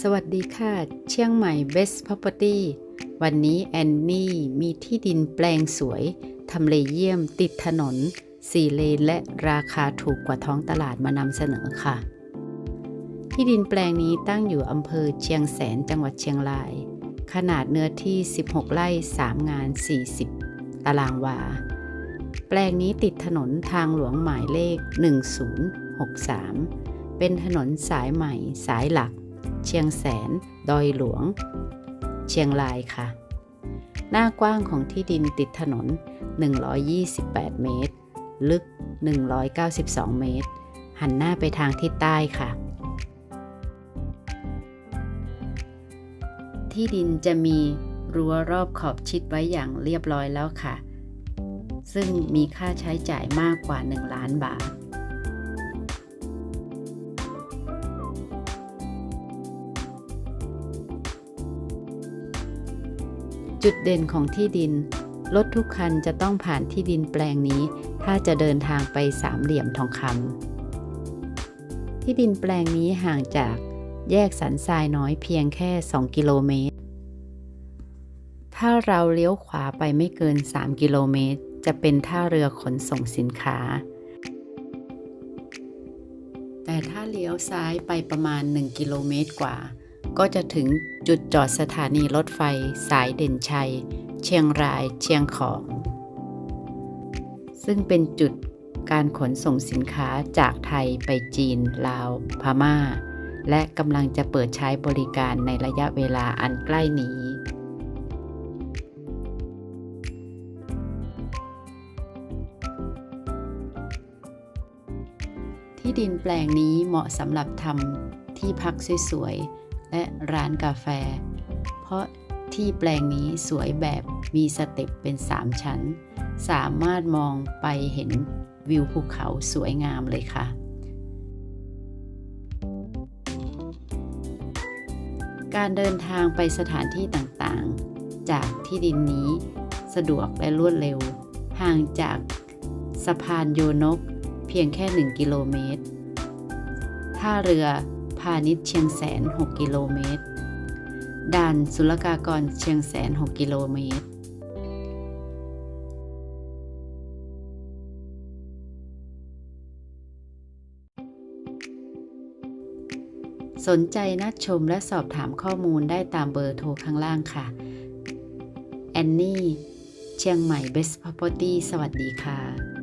สวัสดีค่ะ เชียงใหม่ Best Property วันนี้แอนนี่มีที่ดินแปลงสวย ทำเลเยี่ยมติดถนน4เลนและราคาถูกกว่าท้องตลาดมานำเสนอค่ะ ที่ดินแปลงนี้ตั้งอยู่อำเภอเชียงแสนจังหวัดเชียงราย ขนาดเนื้อที่ 16 ไร่ 3 งาน 40 ตารางวา แปลงนี้ติดถนนทางหลวงหมายเลข 1063 เป็นถนนสายใหม่สายหลัก เชียงแสน ดอยหลวง เชียงรายค่ะ หน้ากว้างของที่ดินติดถนน 128 เมตร ลึก 192 เมตร หันหน้าไปทางทิศใต้ค่ะ ที่ดินจะมีรั้วรอบขอบชิดไว้อย่างเรียบร้อยแล้วค่ะ ซึ่งมีค่าใช้จ่ายมากกว่า 1 ล้านบาท จุดเด่นของที่ดิน รถทุกคันจะต้องผ่านที่ดินแปลงนี้ ถ้าจะเดินทางไปสามเหลี่ยมทองคำที่ดินแปลงนี้ห่างจากแยกสันทรายน้อยเพียงแค่ 2 กิโลเมตร ถ้าเราเลี้ยวขวาไปไม่เกิน 3 กิโลเมตร จะเป็นท่าเรือขนส่งสินค้า แต่ถ้าเลี้ยวซ้ายไปประมาณ 1 กิโลเมตรกว่า ก็จะถึงจุดจอดสถานีรถไฟสายเด่นชัย เชียงราย เชียงของ ซึ่งเป็นจุดการขนส่งสินค้าจากไทยไปจีน ลาว พม่า และกำลังจะเปิดใช้บริการในระยะเวลาอันใกล้นี้ที่ดินแปลงนี้เหมาะสำหรับทำที่พักสวยๆ และร้านกาแฟ เพราะที่แปลงนี้สวยแบบมีสเต็ปเป็น 3 ชั้น สามารถมองไปเห็นวิวภูเขาสวยงามเลยค่ะ การเดินทางไปสถานที่ต่างๆ จากที่ดินนี้สะดวกและรวดเร็ว ห่างจากสะพานโยนกเพียงแค่ 1 กิโลเมตรท่าเรือ พาณิชย์เชียงแสน 6 กิโลเมตร ด่านศุลกากรเชียงแสน 6 กิโลเมตรสนใจนัดชมและสอบถามข้อมูลได้ตามเบอร์โทรข้างล่างค่ะ แอนนี่ เชียงใหม่ Best Property สวัสดีค่ะ